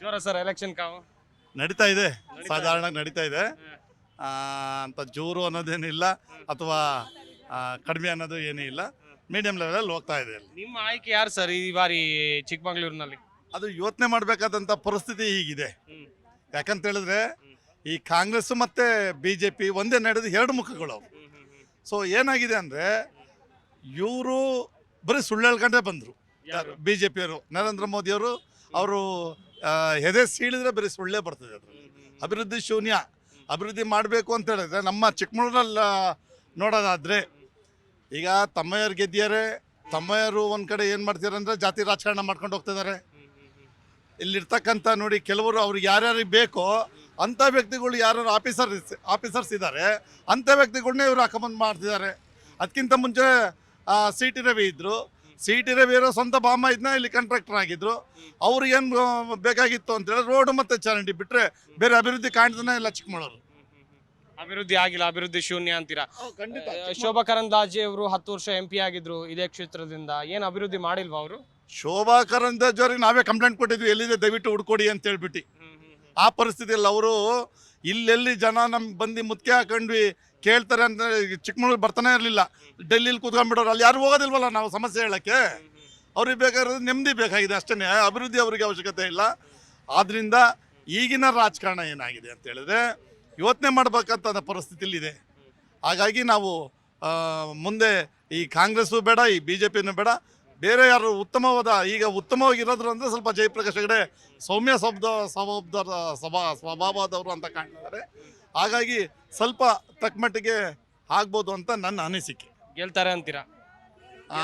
ಜೋರ sir election ಕಾವು. ನಡೀತಾ ಇದೆ. ಸಾಧಾರಣ ನಡೀತಾ ಇದೆ. ಅಂತ ಜೋರು ಅನ್ನೋದೇನಿಲ್ಲ ಅಥವಾ ಕಡಿಮೆ ಅನ್ನೋದು ಏನೂ ಇಲ್ಲ. ಮೀಡಿಯಂ ಲೆವೆಲಲ್ಲಿ ಹೋಗ್ತಾ ಇದೆ ಅಲ್ಲಿ. ನಿಮ್ಮ ಆಯ್ಕೆ ಯಾರು ಸರ್ ಈ ಬಾರಿ ಚಿಕ್ಕಮಗಳೂರಿನಲ್ಲಿ? ಅದು ಯೋಚನೆ ಮಾಡಬೇಕಾದಂಥ ಪರಿಸ್ಥಿತಿ ಹೀಗಿದೆ. ಯಾಕಂತ ಹೇಳಿದ್ರೆ ಈ ಕಾಂಗ್ರೆಸ್ ಮತ್ತೆ ಬಿ ಜೆ ಪಿ ಒಂದೇ ನಡೆದು ಎರಡು ಮುಖಗಳು ಸೊ ಏನಾಗಿದೆ ಅಂದರೆ ಇವರು ಬರೀ ಸುಳ್ಳು ಹೇಳ್ಕೊಂಡೇ ಬಂದರು. ಯಾರು? ಬಿ ಜೆ ಪಿಯವರು ನರೇಂದ್ರ ಮೋದಿಯವರು ಅವರು ಎದೆ ಸೀಳಿದ್ರೆ ಬರೀ ಸುಳ್ಳೇ ಬರ್ತದೆ ಅದರಲ್ಲಿ. ಅಭಿವೃದ್ಧಿ ಶೂನ್ಯ. ಅಭಿವೃದ್ಧಿ ಮಾಡಬೇಕು ಅಂತ ಹೇಳಿದ್ರೆ ನಮ್ಮ ಚಿಕ್ಕಮಗಳೂರಲ್ಲಿ ನೋಡೋದಾದರೆ ಈಗ ತಮ್ಮಯ್ಯರು ಗೆದ್ದಿದ್ದಾರೆ. ತಮ್ಮಯ್ಯರು ಒಂದು ಕಡೆ ಏನು ಮಾಡ್ತಿದ್ದಾರೆ ಅಂದರೆ ಜಾತಿ ರಾಜಕಾರಣ ಮಾಡ್ಕೊಂಡು ಹೋಗ್ತಿದ್ದಾರೆ. ಇಲ್ಲಿರ್ತಕ್ಕಂಥ ನೋಡಿ ಕೆಲವರು ಅವ್ರಿಗೆ ಯಾರ್ಯಾರಿಗೆ ಬೇಕೋ ಅಂಥ ವ್ಯಕ್ತಿಗಳು ಯಾರು ಆಫೀಸರ್ ಆಫೀಸರ್ಸ್ ಇದ್ದಾರೆ ಅಂಥ ವ್ಯಕ್ತಿಗಳನ್ನೇ ಇವರು ಹಾಕೊಂಬಂದು ಮಾಡ್ತಿದ್ದಾರೆ. ಅದಕ್ಕಿಂತ ಮುಂಚೆ ಸಿ ಟಿ ರವಿ ಇದ್ದರು ಸಿ ಟಿ ರವಿ ಇರೋ ಸ್ವಂತ ಬಾಮ ಇದ್ನ ಇಲ್ಲಿ ಕಾಂಟ್ರಾಕ್ಟರ್ ಆಗಿದ್ರು. ಅವ್ರಿಗೇನು ಬೇಕಾಗಿತ್ತು ಅಂತೇಳಿ ರೋಡ್ ಮತ್ತೆ ಚರಂಡಿ ಬಿಟ್ರೆ ಬೇರೆ ಅಭಿವೃದ್ಧಿ ಕಾಣ್ತಾನೆ ಇಲ್ಲ ಚಿಕ್ಕಮಗಳೂರು. ಅಭಿವೃದ್ಧಿ ಆಗಿಲ್ಲ ಅಭಿವೃದ್ಧಿ ಶೂನ್ಯ ಅಂತೀರಾ? ಶೋಭಾ ಕರಂದ್ಲಾಜೆ ಅವರು ಹತ್ತು ವರ್ಷ ಎಂ ಪಿ ಆಗಿದ್ರು ಇದೇ ಕ್ಷೇತ್ರದಿಂದ. ಏನು ಅಭಿವೃದ್ಧಿ ಮಾಡಿಲ್ವಾ ಅವರು? ಶೋಭಾ ಕರಂದ್ಲಾಜೆ ನಾವೇ ಕಂಪ್ಲೇಂಟ್ ಕೊಟ್ಟಿದ್ವಿ ಎಲ್ಲಿದೆ ದಯವಿಟ್ಟು ಹುಡ್ಕೊಡಿ ಅಂತ ಹೇಳ್ಬಿಟ್ಟು. ಆ ಪರಿಸ್ಥಿತಿಯಲ್ಲಿ ಅವರು ಇಲ್ಲೆಲ್ಲಿ ಜನ ನಮ್ಗೆ ಬಂದು ಮುತ್ಕೆ ಹಾಕೊಂಡ್ವಿ, ಕೇಳ್ತಾರೆ ಅಂತ ಚಿಕ್ಕಮಗಳೂರು ಬರ್ತಾನೆ ಇರಲಿಲ್ಲ. ಡೆಲ್ಲಿಲಿ ಕೂತ್ಕೊಂಡ್ಬಿಡೋರು ಅಲ್ಲಿ ಯಾರು ಹೋಗೋದಿಲ್ವಲ್ಲ ನಾವು ಸಮಸ್ಯೆ ಹೇಳಕ್ಕೆ? ಅವ್ರಿಗೆ ಬೇಕಾಗಿರೋದು ನೆಮ್ಮದಿ ಬೇಕಾಗಿದೆ ಅಷ್ಟೇ ಅಭಿವೃದ್ಧಿ ಅವರಿಗೆ ಅವಶ್ಯಕತೆ ಇಲ್ಲ. ಆದ್ದರಿಂದ ಈಗಿನ ರಾಜಕಾರಣ ಏನಾಗಿದೆ ಅಂತ ಹೇಳಿದ್ರೆ, ಯೋಚನೆ ಮಾಡಬೇಕಂತ ಪರಿಸ್ಥಿತಿಯಲ್ಲಿದೆ ಹಾಗಾಗಿ ನಾವು ಮುಂದೆ ಈ ಕಾಂಗ್ರೆಸ್ಸು ಬೇಡ, ಈ ಬಿ ಜೆ ಪಿನೂ ಬೇಡ ಬೇರೆ ಯಾರು ಉತ್ತಮವಾದ ಈಗ ಉತ್ತಮವಾಗಿರೋದ್ರು ಅಂದರೆ ಸ್ವಲ್ಪ ಜಯಪ್ರಕಾಶ್ ಹೆಗಡೆ ಸೌಮ್ಯ ಸ್ವಬ್ದ ಸ್ವಭಾವದ ಸ್ವಭಾ ಸ್ವಭಾವದವರು ಅಂತ ಕಾಣ್ತಿದ್ದಾರೆ ಹಾಗಾಗಿ ಸ್ವಲ್ಪ ತಕ್ಕಮಟ್ಟಿಗೆ ಆಗ್ಬೋದು ಅಂತ ನನ್ನ ಅನಿಸಿಕೆ. ಗೆಲ್ತಾರೆ ಅಂತೀರಾ? ಆ,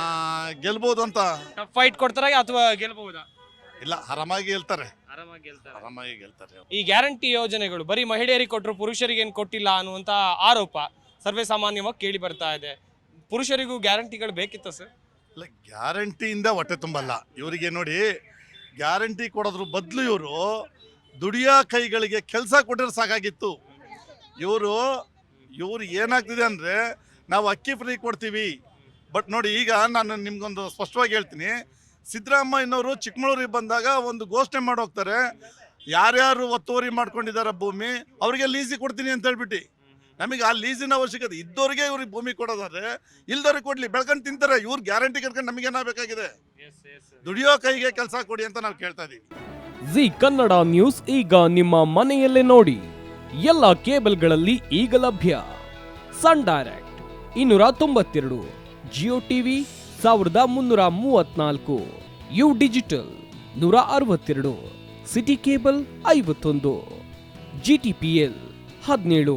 ಗೆಲ್ಬೋದು ಅಂತ. ಟಫ್ ಫೈಟ್ ಕೊಡ್ತಾರ ಅಥವಾ ಗೆಲ್ಬಹುದಾ? ಇಲ್ಲ ಆರಾಮಾಗಿ ಗೆಲ್ತಾರೆ. ಆರಾಮಾಗಿ ಗೆಲ್ತಾರೆ. ಆರಾಮಾಗಿ ಗೆಲ್ತಾರೆ. ಈ ಗ್ಯಾರಂಟಿ ಯೋಜನೆಗಳು ಬರೀ ಮಹಿಳೆಯರಿಗೆ ಕೊಟ್ಟರು ಪುರುಷರಿಗೆ ಏನು ಕೊಟ್ಟಿಲ್ಲ ಅನ್ನುವಂತ ಆರೋಪ ಸರ್ವೇ ಸಾಮಾನ್ಯವಾಗಿ ಕೇಳಿ ಬರ್ತಾ ಇದೆ. ಪುರುಷರಿಗೂ ಗ್ಯಾರಂಟಿಗಳು ಬೇಕಿತ್ತ ಸರ್? ಇಲ್ಲ ಗ್ಯಾರಂಟಿಯಿಂದ ಹೊಟ್ಟೆ ತುಂಬಲ್ಲ. ಇವರಿಗೆ ನೋಡಿ, ಗ್ಯಾರಂಟಿ ಕೊಡೋದ್ರ ಬದಲು ಇವರು ದುಡಿಯೋ ಕೈಗಳಿಗೆ ಕೆಲಸ ಕೊಟ್ಟರೆ ಸಾಕಾಗಿತ್ತು. ಇವರು ಇವರು ಏನಾಗ್ತಿದೆ ಅಂದರೆ, ನಾವು ಅಕ್ಕಿ ಫ್ರೀ ಕೊಡ್ತೀವಿ. ಬಟ್ ನೋಡಿ, ಈಗ ನಾನು ನಿಮ್ಗೊಂದು ಸ್ಪಷ್ಟವಾಗಿ ಹೇಳ್ತೀನಿ. ಸಿದ್ದರಾಮಯ್ಯನವರು ಚಿಕ್ಕಮಗಳೂರಿಗೆ ಬಂದಾಗ ಒಂದು ಘೋಷಣೆ ಮಾಡೋಗ್ತಾರೆ ಯಾರ್ಯಾರು ಒತ್ತುವರಿ ಮಾಡ್ಕೊಂಡಿದ್ದಾರೆ ಭೂಮಿ, ಅವರಿಗೆ ಲೀಸಿ ಕೊಡ್ತೀನಿ ಅಂತ ಹೇಳ್ಬಿಟ್ಟು. ನಮಗೆ ಆ ಲೀಸಿನ ಅವಶ್ಯಕತೆ ಇದ್ದವ್ರಿಗೆ ಇವ್ರಿಗೆ ಭೂಮಿ ಕೊಡೋದಾದ್ರೆ ಇಲ್ದವ್ರಿಗೆ ಕೊಡ್ಲಿ ಬೆಳ್ಕೊಂಡು ತಿಂತಾರೆ. ಇವ್ರು ಗ್ಯಾರಂಟಿ ಕಟ್ಕೊಂಡು ನಮಗೇನಾಗಬೇಕಾಗಿದೆ ದುಡಿಯೋ ಕೈಗೆ ಕೆಲಸ ಕೊಡಿ ಅಂತ ನಾವು ಕೇಳ್ತಾ ಇದೀವಿ. ಜಿ ಕನ್ನಡ ನ್ಯೂಸ್ ಈಗ ನಿಮ್ಮ ಮನೆಯಲ್ಲೇ ನೋಡಿ. ಎಲ್ಲ ಕೇಬಲ್ಗಳಲ್ಲಿ ಈಗ ಲಭ್ಯ. ಸನ್ ಡೈರೆಕ್ಟ್ ಇನ್ನೂರ ತೊಂಬತ್ತೆರಡು ಜಿಯೋ ಟಿವಿ ಸಾವಿರದ ಮುನ್ನೂರ ಮೂವತ್ನಾಲ್ಕು ಯು ಡಿಜಿಟಲ್ ನೂರ ಅರವತ್ತೆರಡು ಸಿಟಿ ಕೇಬಲ್ ಐವತ್ತೊಂದು ಜಿ ಟಿ ಪಿ ಎಲ್ ಹದಿನೇಳು.